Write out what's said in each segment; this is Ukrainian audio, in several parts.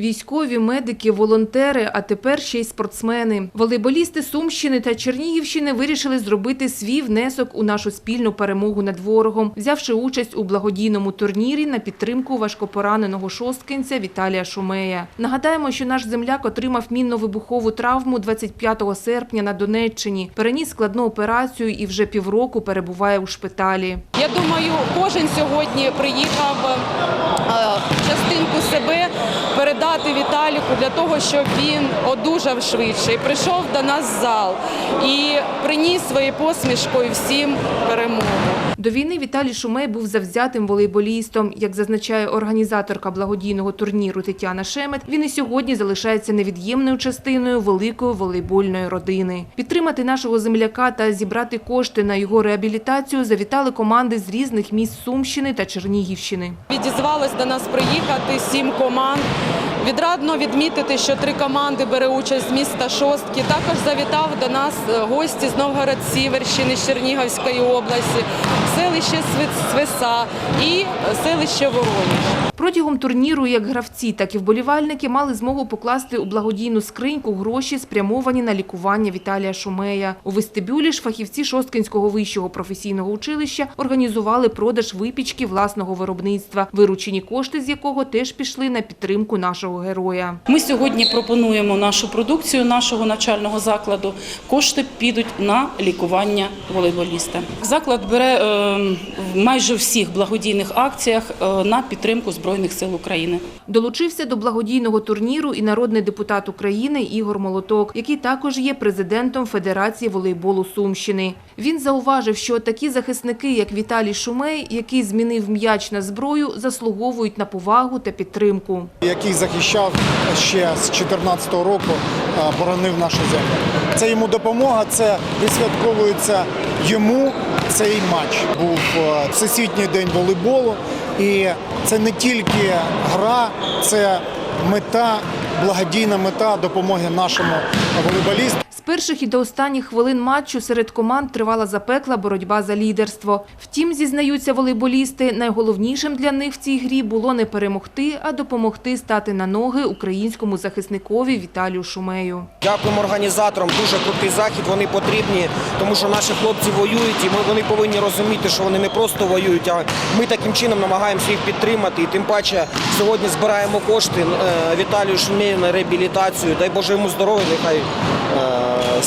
Військові, медики, волонтери, а тепер ще й спортсмени. Волейболісти Сумщини та Чернігівщини вирішили зробити свій внесок у нашу спільну перемогу над ворогом, взявши участь у благодійному турнірі на підтримку важкопораненого шосткинця Віталія Шумея. Нагадаємо, що наш земляк отримав мінно-вибухову травму 25 серпня на Донеччині, переніс складну операцію і вже півроку перебуває у шпиталі. Я думаю, кожен сьогодні приїхав е, частинку себе передати Віталіку для того, щоб він одужав швидше і прийшов до нас в зал і приніс своєю посмішкою всім перемогу. До війни Віталій Шумей був завзятим волейболістом. Як зазначає організаторка благодійного турніру Тетяна Шемет, він і сьогодні залишається невід'ємною частиною великої волейбольної родини. Підтримати нашого земляка та зібрати кошти на його реабілітацію завітали команди з різних міст Сумщини та Чернігівщини. Відізвалось до нас приїхати сім команд. Відрадно відмітити, що три команди бере участь з міста Шостки. Також завітав до нас е, гості з Новгород-Сіверщини, з Чернігівської області, селище Свис- Свиса і селище Воронеж. Протягом турніру як гравці, так і вболівальники мали змогу покласти у благодійну скриньку гроші, спрямовані на лікування Віталія Шумея. У вестибюлі ж фахівці Шосткинського вищого професійного училища організували продаж випічки власного виробництва, виручені кошти з якого теж пішли на підтримку нашого героя. Ми сьогодні пропонуємо нашу продукцію нашого навчального закладу. Кошти підуть на лікування волейболіста. Заклад бере е, в майже всіх благодійних акціях е, на підтримку Збройних сил України. Долучився до благодійного турніру і народний депутат України Ігор Молоток, який також є президентом Федерації волейболу Сумщини. Він зауважив, що такі захисники, як Віталій Шумей, який змінив м'яч на зброю, заслуговують на повагу та підтримку. який захищав ще з 2014 року, боронив нашу землю. Це йому допомога, це присвятковується йому цей матч. Був всесвітній день волейболу, і це не тільки гра, це мета, благодійна мета допомоги нашому волейболісту. З перших і до останніх хвилин матчу серед команд тривала запекла боротьба за лідерство. Втім, зізнаються волейболісти, найголовнішим для них в цій грі було не перемогти, а допомогти стати на ноги українському захисникові Віталію Шумею. Дякуємо організаторам. Дуже крутий захід. Вони потрібні, тому що наші хлопці воюють, і ми вони повинні розуміти, що вони не просто воюють, а ми таким чином намагаємося їх підтримати. І тим паче сьогодні збираємо кошти е, Віталію Шумею на реабілітацію. Дай Боже йому здоров'я, нехай е,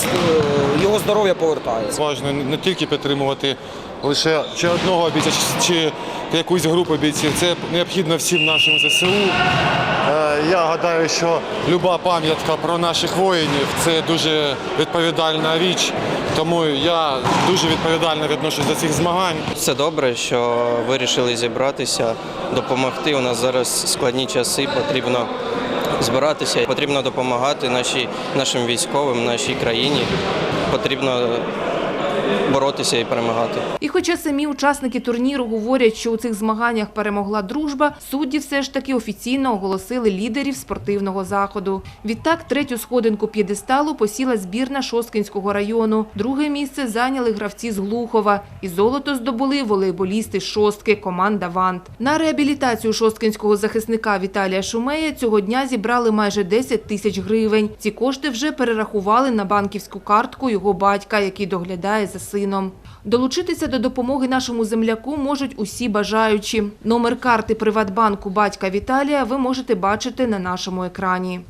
е, його здоров'я повертається. Важно не тільки підтримувати лише чи одного бійця, чи, чи якусь групу бійців. Це необхідно всім нашим ЗСУ. Е, Я гадаю, що люба пам'ятка про наших воїнів це дуже відповідальна річ. Тому я дуже відповідально відношусь до цих змагань. Це добре, що вирішили зібратися, допомогти. У нас зараз складні часи, потрібно збиратися, потрібно допомагати нашій, нашим військовим, нашій країні. Потрібно боротися і перемагати. І хоча самі учасники турніру говорять, що у цих змаганнях перемогла дружба, судді все ж таки офіційно оголосили лідерів спортивного заходу. Відтак, третю сходинку п'єдесталу посіла збірна Шосткинського району. Друге місце зайняли гравці з Глухова. І золото здобули волейболісти Шостки, команда «Вант». На реабілітацію шосткинського захисника Віталія Шумея цього дня зібрали майже 10 тисяч гривень. Ці кошти вже перерахували на банківську картку його батька, який доглядає за сином. Долучитися до допомоги нашому земляку можуть усі бажаючі. Номер карти Приватбанку батька Віталія ви можете бачити на нашому екрані.